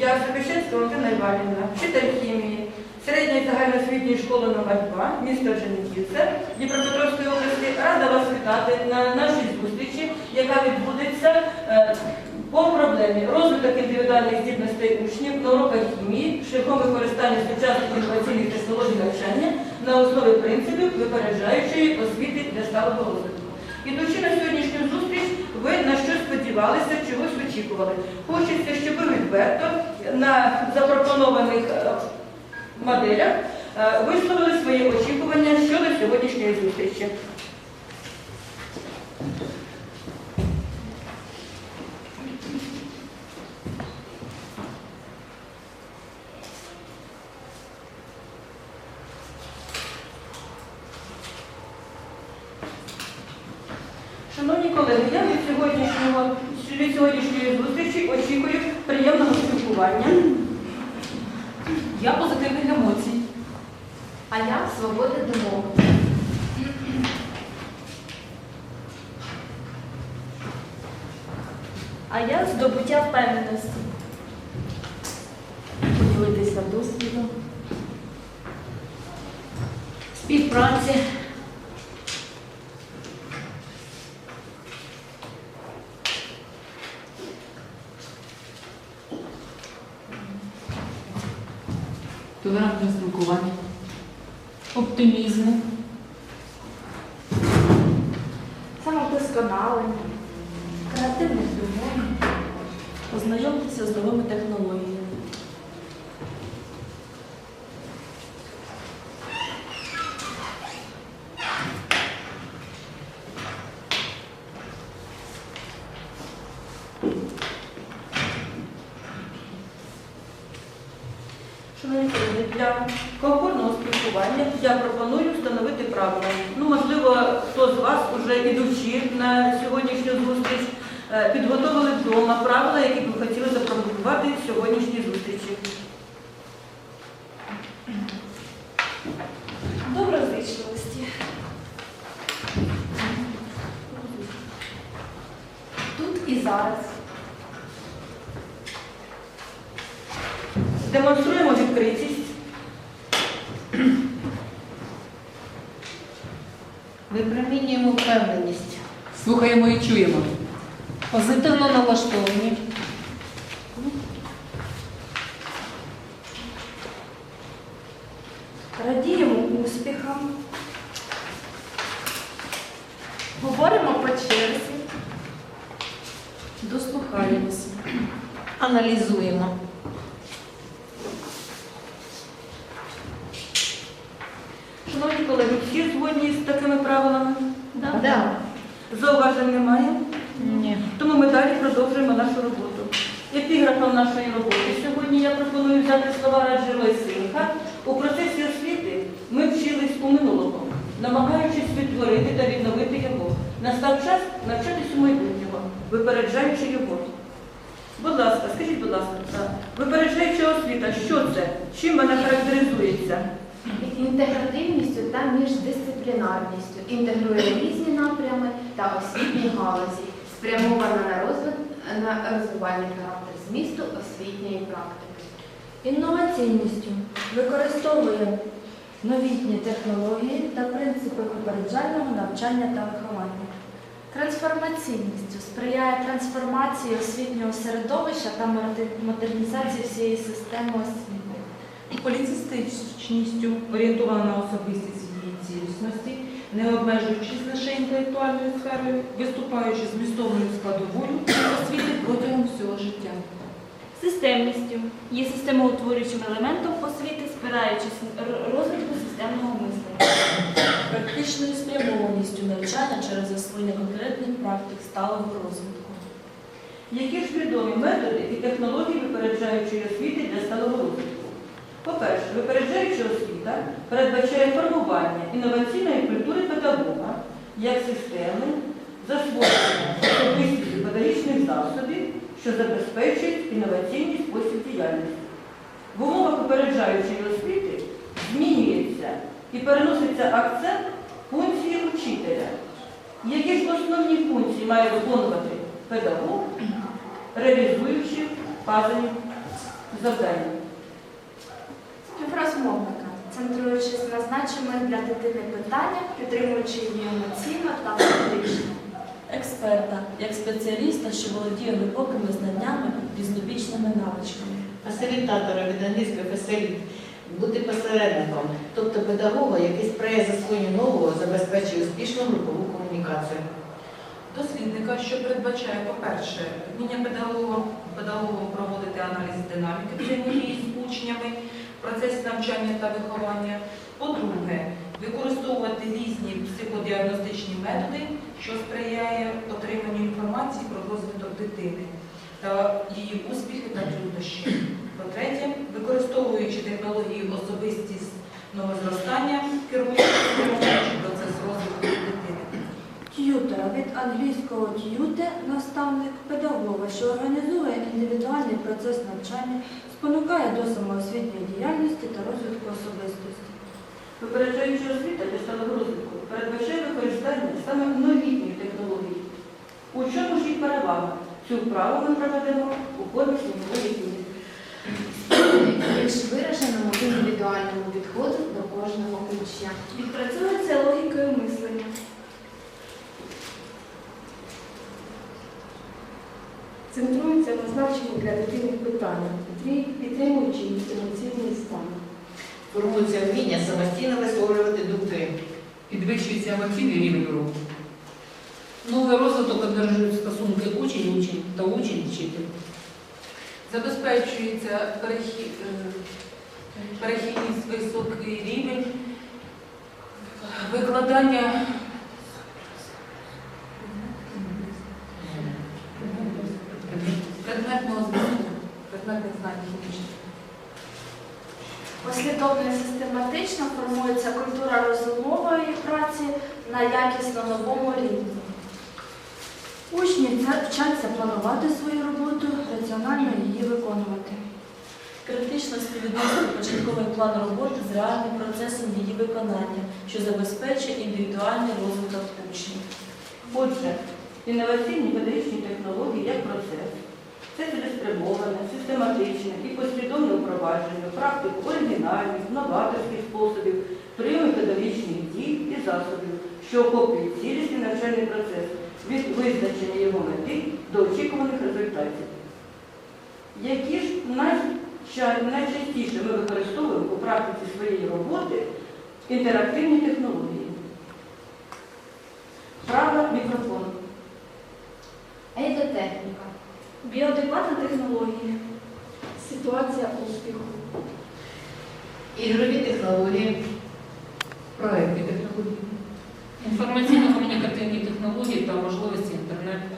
Я Сокощенська Валентина Іванівна, вчитель хімії середньої загальноосвітньої школи номер 2 міста Женіківце Дніпропетровської області, рада вас вітати на нашій зустрічі, яка відбудеться е, по проблемі розвиток індивідуальних здібностей учнів на уроках хімії шляхом використання сучасних інноваційних технологій навчання на основі принципів випереджаючої освіти для сталого розвитку. Ідучи на сьогоднішню зустріч, ви на щось сподівалися, чогось очікували. Хочеться, щоб ви відверто на запропонованих е, моделях е, висловили свої очікування щодо сьогоднішньої зустрічі. Шановні колеги, я від сьогоднішнього від сьогоднішньої зустрічі очікую приємного спілкування. Я позитивних емоцій. А я свободи думок. А я здобуття впевненості. Поділитися досвідом. Співпраці. Толерантне спілкування. Оптимізму. Самовдосконалення. Креативних думок. Познайомитися з новими технологіями. Шановні для комфортного спілкування я пропоную встановити правила. Ну, можливо, хто з вас, уже ідучи на сьогоднішню зустріч, е, підготовили вдома правила, які б ви хотіли запропонувати в сьогоднішній зустрічі. Доброзичливості. Тут і зараз. Демонструємо відкритість. Випромінюємо впевненість. Слухаємо і чуємо. Позитивно налаштовані. Радіємо успіхам. Говоримо по черзі. Дослухаємося. Аналізуємо. Шановні колеги, всі згодні з такими правилами? Да. Зауважень немає? Ні. Тому ми далі продовжуємо нашу роботу. Епіграфом нашої роботи сьогодні я пропоную взяти слова Раджи Лесинка. У процесі освіти ми вчились у минулому, намагаючись відтворити та відновити його. Настав час навчатись у майбутнього, випереджаючи його. Будь ласка, скажіть, будь ласка, випереджаюча освіта, що це? Чим вона характеризується? Інтегративністю та міждисциплінарністю інтегрує різні напрями та освітні галузі, спрямована на розвит на розвивальний характер змісту освітньої практики. Інноваційністю використовує новітні технології та принципи попереджального навчання та виховання. Трансформаційністю сприяє трансформації освітнього середовища та модернізації всієї системи освіти. поліцистичністю, орієнтована на особистість її цілісності, не обмежуючись лише інтелектуальною сферою, виступаючи змістовною складовою освіти протягом всього життя. Системністю є системоутворюючим елементом освіти, спираючись на розвитку системного мислення. Практичною спрямованістю навчання через засвоєння конкретних практик сталого розвитку. Які ж відомі методи і технології випереджаючої освіти для сталого розвитку? По-перше, випереджаюча освіта передбачає формування інноваційної культури педагога як системи засвоєння особистістю педагогічних засобів, що забезпечують інноваційний спосіб діяльності. В умовах випереджаючої освіти змінюється і переноситься акцент функції учителя. Які ж основні функції має виконувати педагог, реалізуючи вказані завдання. Розмовника, центруючись на значимих для дитини питаннях, підтримуючи її емоційно та практично. Експерта, як спеціаліста, що володіє глибокими знаннями, різнобічними навичками. Фасилітатора від англійської фасиліт бути посередником, тобто педагога, який сприяє засвоєнню нового, забезпечує успішну групову комунікацію. Дослідника, що передбачає, по-перше, вміння педагога, педагогом проводити аналіз динаміки взаємодії з учнями в процесі навчання та виховання. По-друге, використовувати різні психодіагностичні методи, що сприяє отриманню інформації про розвиток дитини та її успіхи та труднощі. По-третє, використовуючи технології особистісного зростання, керуючи процес розвитку дитини. Т'ютера від англійського т'юте наставник педагога, що організує індивідуальний процес навчання, спонукає до самоосвітньої діяльності та розвитку особистості. Випереджаючи освіта для сталого розвитку, передбачає використання саме новітніх технологій. У чому ж їх перевага? Цю вправу ми проведемо у формі снігової книги. більш вираженому індивідуальному підходу до кожного учня. Відпрацьовується логікою мислення. Центрується на значенні для дитини питання, підтримуючи її емоційний стан. Формується вміння самостійно висловлювати думки. Підвищується емоційний рівень уроку. Новий розвиток одержують стосунки учень-учень та учень-вчитель. Забезпечується перехід, е, перехідність високий рівень викладання предметного зв'язку, предметних знань технічних. Послідовно і систематично формується культура розумової праці на якісно новому рівні. Учні вчаться планувати свою роботу, раціонально її виконувати. Критично співвідносити початковий план роботи з реальним процесом її виконання, що забезпечує індивідуальний розвиток учнів. Отже, інноваційні педагогічні технології як процес. Це цілеспрямоване, систематичне і послідовне впровадження, практику оригінальних, новаторських способів, прийому педагогічних дій і засобів, що охоплюють цілісний навчальний процес від визначення його мети до очікуваних результатів. Які ж найчастіше ми використовуємо у практиці своєї роботи інтерактивні технології? Права мікрофон. Ейдотехніка. Біоадекватна технологія. Ситуація успіху. Ігрові технології, проектні технології, інформаційно-комунікативні технології та можливості інтернету.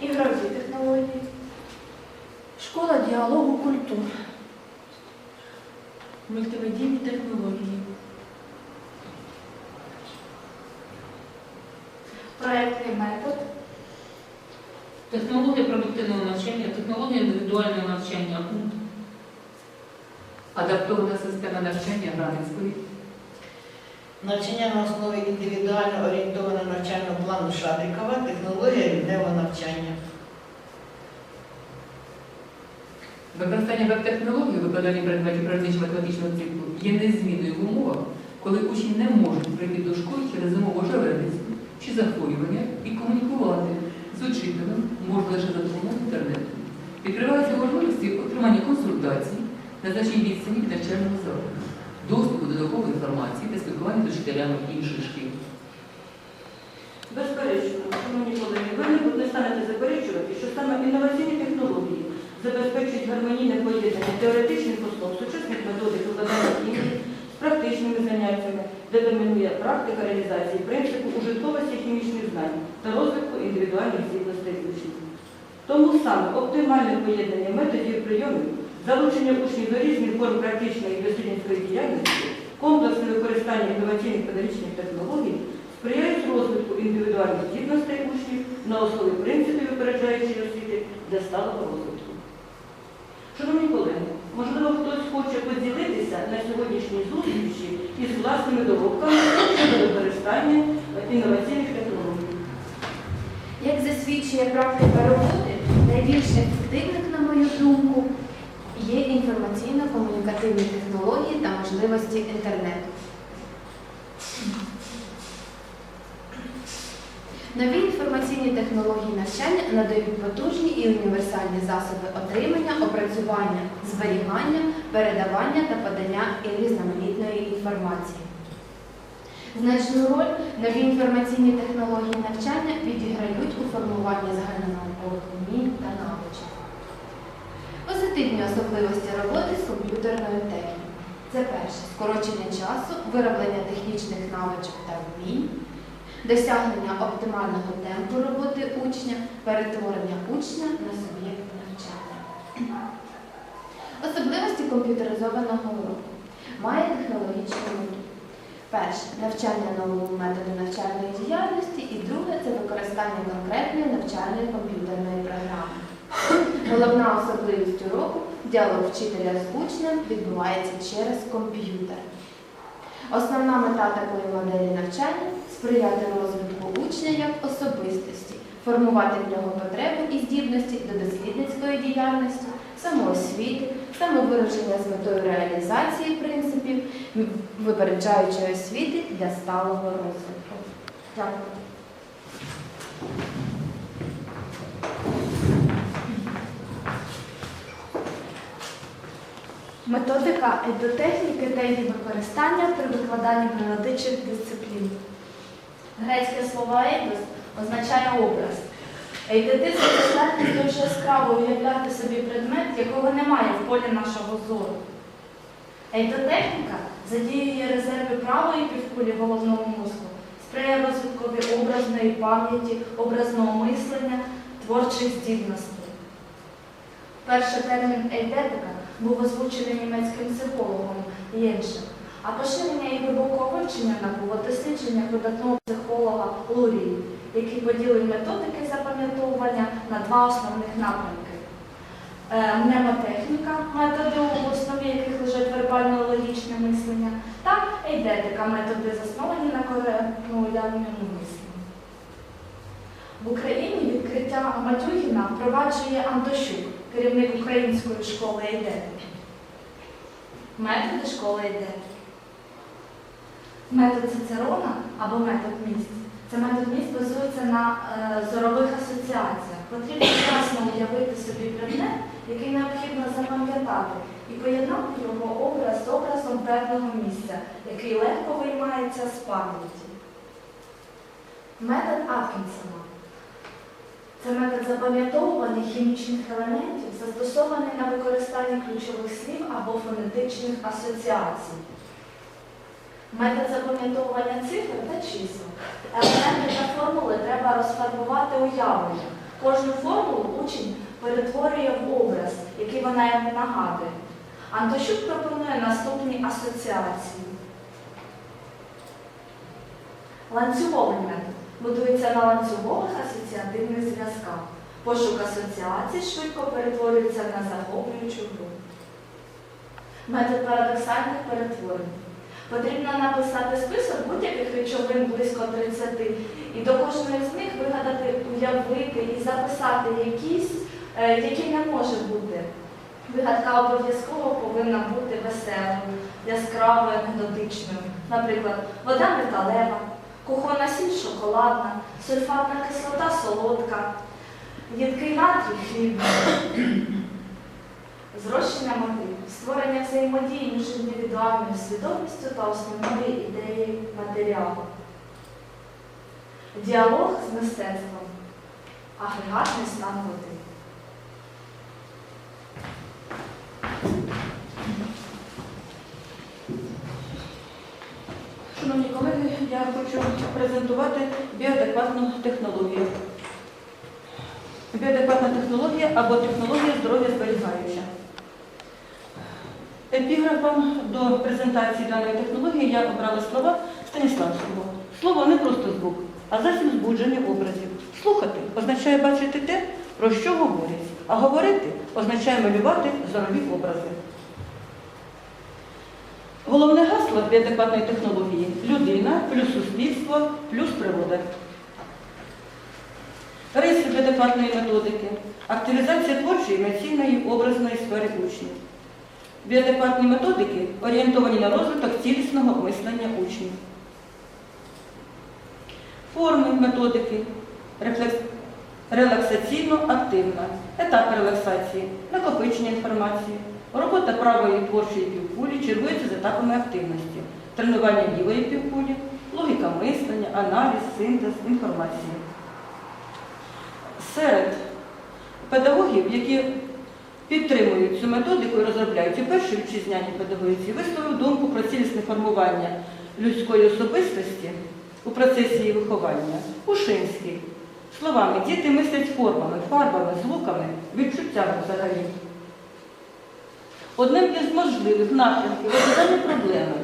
Ігрові технології. Школа діалогу культур. Мультимедійні технології. Проектний метод. Технологія продуктивного навчання, технологія індивідуального навчання, адаптована система навчання Гранецької, навчання на основі індивідуально орієнтованого навчального плану Шадрикова, технологія рівневого навчання. Використання веб-технологій у викладанні предметів природничо-математичного циклу є незмінною в умовах, коли учні не можуть прийти до школи через зимову жавельницю чи захворювання і комунікувати з можна лише за допомогою інтернету. Відкриваються можливості отримання консультацій на значній відстані від навчального закладу, доступу до наукової інформації та спілкування з учителями інших шкіл. Безперечно, шановні колеги, ви не- не станете заперечувати, що саме інноваційні технології забезпечують гармонійне поєднання теоретичних основ сучасних методик викладання хімії з практичними заняттями, де домінує практика реалізації принципу ужитковості хімічних знань та розвитку індивідуальних здібностей учнів. Тому саме оптимальне поєднання методів прийомів, залучення учнів до різних форм практичної і дослідницької діяльності, комплексне використання інноваційних педагогічних технологій сприяють розвитку індивідуальних здібностей учнів на основі принципів випереджаючої освіти для сталого розвитку. Шановні колеги, можливо, хтось хоче поділитися на сьогоднішній зустрічі із власними доробками щодо використання інноваційних технологій. Як засвідчує практика роботи, найбільш ефективних думку, є інформаційно-комунікативні технології та можливості інтернету. Нові інформаційні технології навчання надають потужні і універсальні засоби отримання, опрацювання, зберігання, передавання та подання різноманітної інформації. Значну роль нові інформаційні технології навчання відіграють у формуванні загальнонаукових умінь та навичок. Позитивні особливості роботи з комп'ютерною технікою. Це перше скорочення часу, вироблення технічних навичок та вмінь, досягнення оптимального темпу роботи учня, перетворення учня на суб'єкт навчання. Особливості комп'ютеризованого уроку. Перше навчання новому методу навчальної діяльності, і друге це використання конкретної навчальної комп'ютерної програми. Головна особливість уроку діалог вчителя з учнем відбувається через комп'ютер. Основна мета такої моделі навчання сприяти розвитку учня як особистості, формувати в нього потреби і здібності до дослідницької діяльності, самоосвіти, самовираження з метою реалізації принципів випереджаючої освіти для сталого розвитку. Дякую. Методика едотехніки та її використання при викладанні природничих дисциплін. Грецьке слово «ейдос» означає образ. Ейдетизм це здатність дуже яскраво уявляти собі предмет, якого немає в полі нашого зору. Ейдотехніка задіює резерви правої півкулі головного мозку, сприяє розвиткові образної пам'яті, образного мислення, творчих здібностей. Перший термін ейдетика був озвучений німецьким психологом Єншем, а поширення і глибокого вивчення набуло дослідження видатного психолога Лурії, який поділив методики запам'ятовування на два основних напрямки. Е, Мнемотехніка, методи, в основі яких лежать вербально-логічне мислення, та ейдетика, методи, засновані на коректному мисленні. В Україні відкриття Матюгіна впроваджує Антощук, керівник української школи ейдетики. Методи школи ейдетики. Метод Цицерона або метод місць. Це метод місць базується на е, зорових асоціаціях. Потрібно ясно уявити собі предмет, який необхідно запам'ятати, і поєднати його образ з образом певного місця, який легко виймається з пам'яті. Метод Аткінсона. Це метод запам'ятовування хімічних елементів, застосований на використанні ключових слів або фонетичних асоціацій. Метод запам'ятовування цифр та чисел. Елементи та формули треба розфарбувати уявлення. Кожну формулу учень перетворює в образ, який вона йому нагадує. Антощук пропонує наступні асоціації. Ланцюговий метод будується на ланцюгових асоціативних зв'язках. Пошук асоціацій швидко перетворюється на захоплюючу гру. Метод парадоксальних перетворень. Потрібно написати список будь-яких речовин близько 30 і до кожної з них вигадати, уявити і записати якісь, е, які не може бути. Вигадка обов'язково повинна бути веселою, яскравою, анекдотичною. Наприклад, вода металева, кухонна сіль шоколадна, сульфатна кислота солодка, їдкий натрій хлібний. Зрощення мотивів, створення взаємодії між індивідуальною свідомістю та основною ідеєю матеріалу. Діалог з мистецтвом. Агрегатний стан води. Шановні колеги, я хочу презентувати біоадекватну технологію. Біоадекватна технологія або технологія здоров'я зберігаюча. Епіграфом до презентації даної технології я обрала слова Станіславського. Слово не просто звук, а засіб збудження образів. Слухати означає бачити те, про що говорять, а говорити означає малювати зорові образи. Головне гасло біоадекватної технології людина плюс суспільство плюс природа. Риси біоадекватної методики. активізація творчої, емоційної, образної сфери учнів. Біоадекватні методики орієнтовані на розвиток цілісного мислення учнів. Форми методики. Релаксаційно-активна, етап релаксації, накопичення інформації, робота правої творчої півкулі чергується з етапами активності, тренування лівої півкулі, логіка мислення, аналіз, синтез інформації. Серед педагогів, які підтримують цю методику і розробляють у перші вітчизняні педагогіці, висловив думку про цілісне формування людської особистості у процесі її виховання. Ушинський. Словами, діти мислять формами, фарбами, звуками, відчуттями взагалі. Одним із можливих напрямків розв'язання проблеми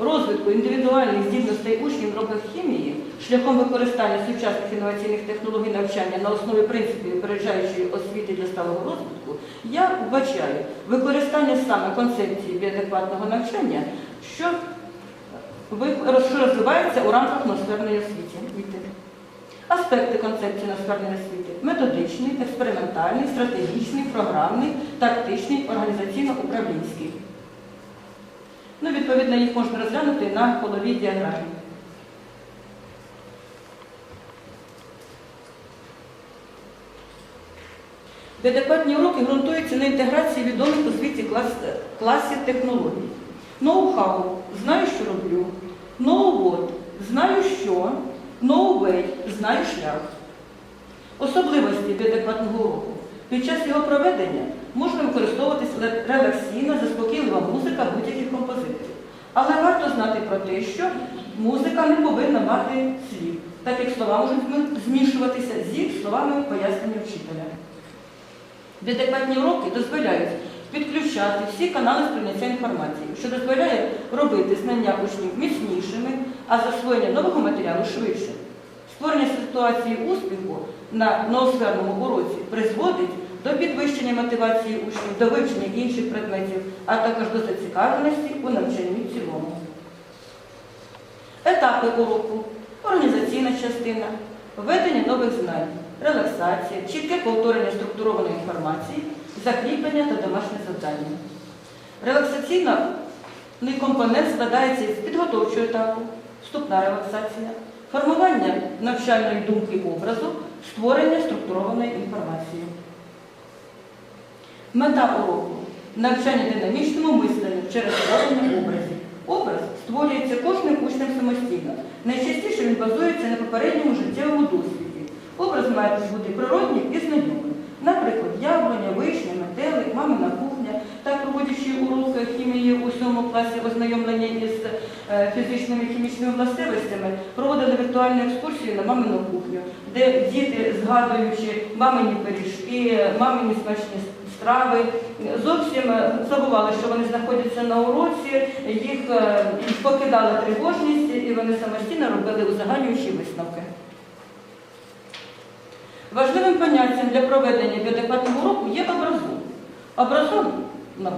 розвитку індивідуальних здібностей учнів в роках хімії шляхом використання сучасних інноваційних технологій навчання на основі принципів випереджаючої освіти для сталого розвитку, я вбачаю використання саме концепції біоадекватного навчання, що, розвивається у рамках ноосферної освіти. Аспекти концепції ноосферної освіти методичний, експериментальний, стратегічний, програмний, тактичний, організаційно-управлінський. Ну, відповідно, їх можна розглянути на коловій діаграмі. Адекватні уроки ґрунтуються на інтеграції відомих у світі клас, класів технологій. Ноу-хау знаю, що роблю. Ноу-вот знаю що. Ноу-вей знаю шлях. Особливості адекватного уроку. Під час його проведення можна використовуватись релаксійна, заспокійлива музика будь-яких композиторів. Але варто знати про те, що музика не повинна мати слів, так як слова можуть змішуватися зі словами пояснення вчителя. Адекватні уроки дозволяють підключати всі канали сприйняття інформації, що дозволяє робити знання учнів міцнішими, а засвоєння нового матеріалу швидше. Створення ситуації успіху на ноосферному уроці призводить до підвищення мотивації учнів, до вивчення інших предметів, а також до зацікавленості у навчанні в цілому. Етапи уроку, організаційна частина, введення нових знань, релаксація, чітке повторення структурованої інформації, закріплення та домашнє завдання. Релаксаційний компонент складається із підготовчого етапу, вступна релаксація, формування навчальної думки образу, створення структурованої інформації. Мета уроку навчання динамічному мисленню через створення образів. Образ створюється кожним учнем самостійно. Найчастіше він базується на попередньому життєвому досвіді. Образ має бути природнім і знайомим. Наприклад, яблуня, вишня, метелик, мамина кухня. Так, проводячи уроки хімії у сьомому класі ознайомлення із е, фізичними і хімічними властивостями, проводили віртуальну екскурсію на мамину кухню, де діти, згадуючи мамині пиріжки, мамині смачні страви, зовсім е, забували, що вони знаходяться на уроці, їх е, покидала тривожність, і вони самостійно робили узагальнюючі висновки. Важливим поняттям для проведення біоадекватного уроку є образун. Образун, ну,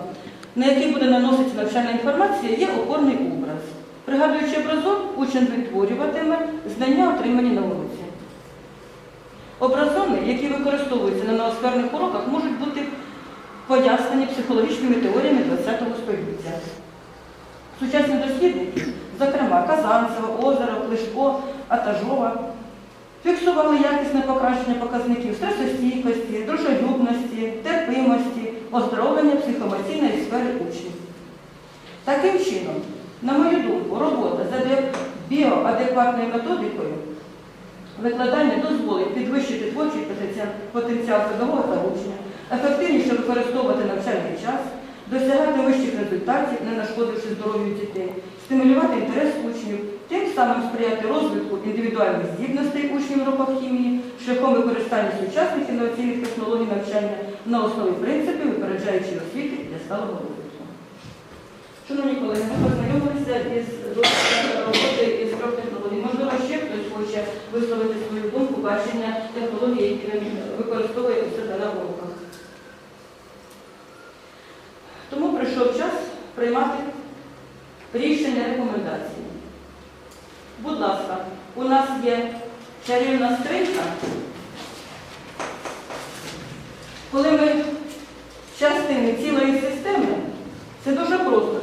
на який буде наноситися навчальна інформація, є опорний образ. Пригадуючи образун, учень витворюватиме знання, отримані на уроці. Образони, які використовуються на ноосферних уроках, можуть бути пояснені психологічними теоріями ХХ століття. Сучасні дослідники, зокрема Казанцева, Озеро, Клишко, Атажова, фіксували якісне покращення показників стресостійкості, дружелюбності, терпимості, оздоровлення психоемоційної сфери учнів. Таким чином, на мою думку, робота за біоадекватною методикою викладання дозволить підвищити творчий потенціал педагога та учня, ефективніше використовувати навчальний час, досягати вищих результатів, не нашкодивши здоров'ю дітей, стимулювати інтерес учнів, тим самим сприяти розвитку індивідуальних здібностей учнів уроках хімії, шляхом використання сучасних інноваційних технологій навчання на основі принципів випереджаючої освіти для сталого розвитку. Шановні колеги, ми познайомилися із роботи із трьох технологій. Можливо, ще хтось хоче висловити свою думку, бачення технологій, які він використовує у себе на уроках. Тому прийшов час приймати рішення рекомендації. Будь ласка, у нас є чарівна скринька. коли ми частини цілої системи, це дуже просто.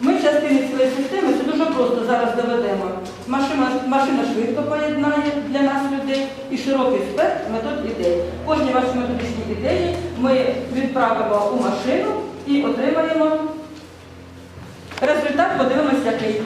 Ми частини цілої системи, це дуже просто зараз доведемо. Машина, машина швидко поєднає для нас людей і широкий спектр метод ідей. Кожні ваші методичні ідеї ми відправимо у машину і отримаємо результат, подивимося, який.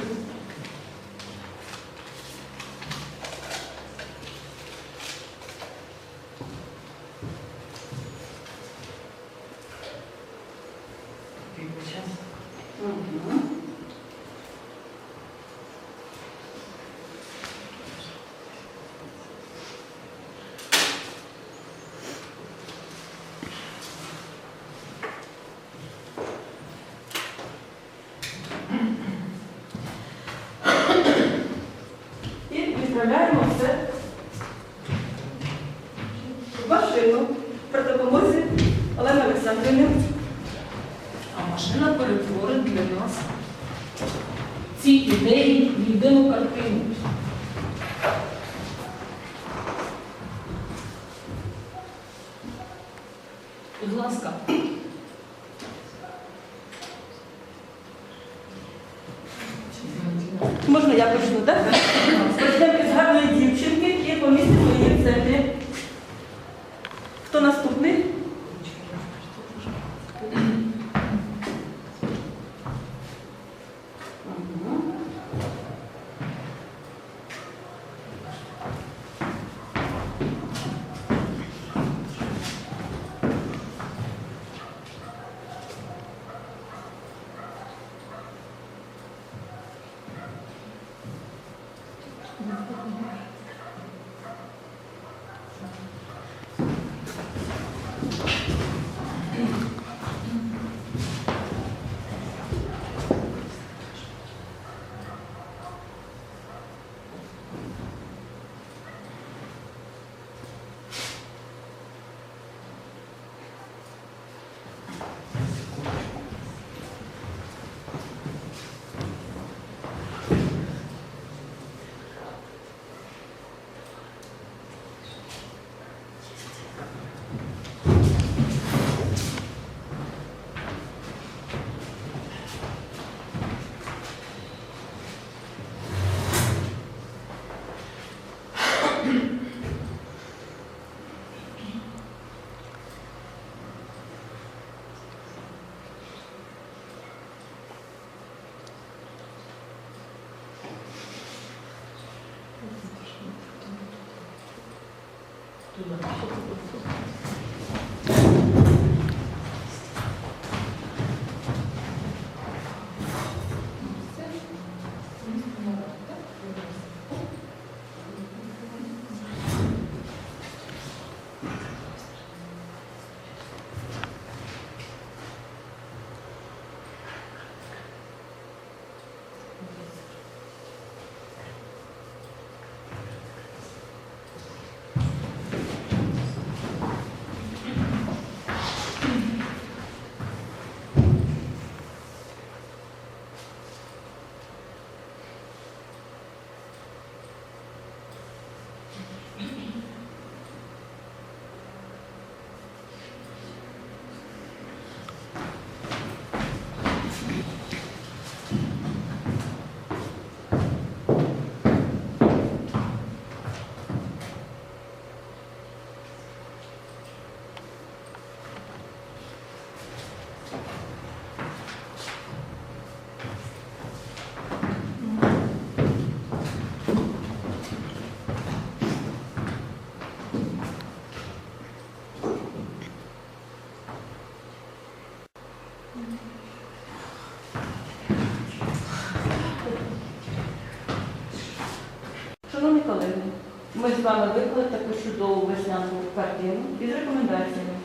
З вами виклали таку чудову весняну картину із рекомендаціями.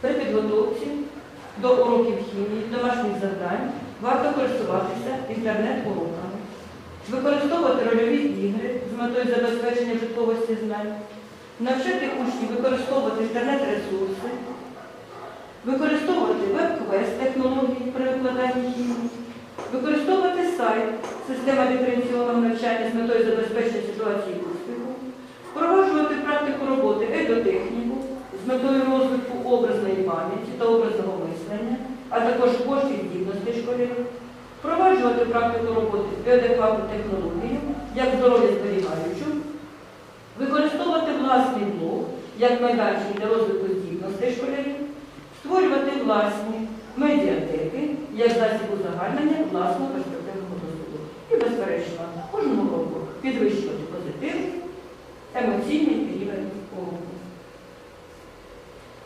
При підготовці до уроків хімії, домашніх завдань варто користуватися інтернет-уроками, використовувати рольові ігри з метою забезпечення житловості знань, навчити учнів використовувати інтернет-ресурси, використовувати веб-квест технології при викладанні хімії, використовувати сайт система диференційованого навчання з метою забезпечення ситуації роботи едотехніку з метою розвитку образної пам'яті та образного мислення, а також коштів здібностей школярів, впроваджувати практику роботи з біоадекватну технологію, як здоров'я зберігаючу, використовувати власний блог як майданчик для розвитку здібностей школярів, створювати власні медіатеки як засіб узагальнення власного перспективного досвіду. І, безперечно, кожного року підвищувати позитивний, емоційний рівень уроку.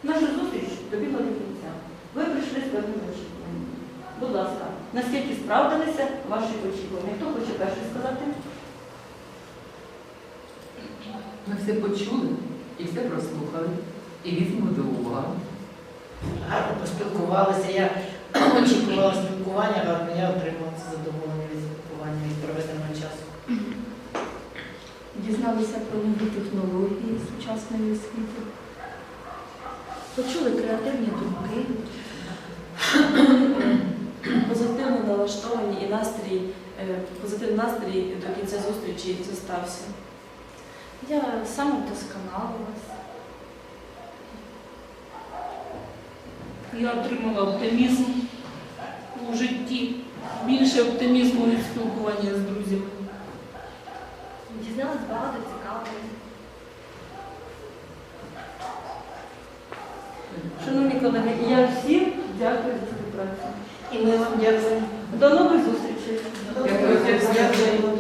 Наша зустріч добігла до кінця. Ви прийшли з певними очікуваннями. Будь ласка, наскільки справдилися ваші очікування? Хто хоче перший сказати? Ми все почули і все прослухали, і візьмемо до уваги. Гарно поспілкувалися. Я очікувала спілкування, гарно я отримала це задоволення від спілкування від проведеного часу. Дізналися про нові технології сучасної освіти, почули креативні думки. Позитивно налаштовані і настрій, е, позитивний настрій до кінця зустрічі зостався. Я самовдосконалилась. Я отримала оптимізм у житті, більше оптимізму від спілкування з друзями. Дізналась багато цікавого. Шановні колеги, я всім дякую за співпрацю. І ми вам дякуємо. До нових зустрічей. Дякую.